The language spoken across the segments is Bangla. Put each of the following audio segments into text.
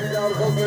বিরাট সঙ্গে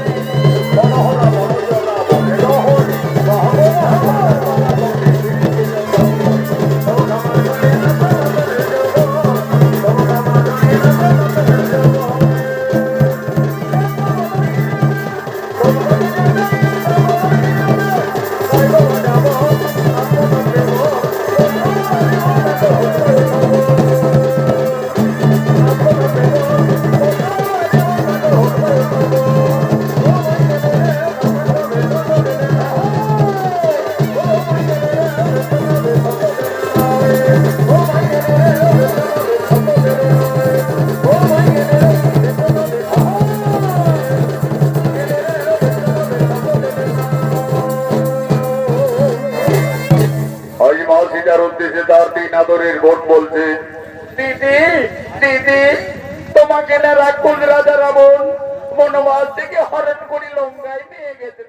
নগরের বোন সীতার উদ্দেশ্যে তার দিন আদরের ভোট বলছে। দিদি দিদি, তোমাকে না রাক্ষস রাজা রাবণ মনোবাস থেকে হরণ করি লঙ্কায় নিয়ে গেছে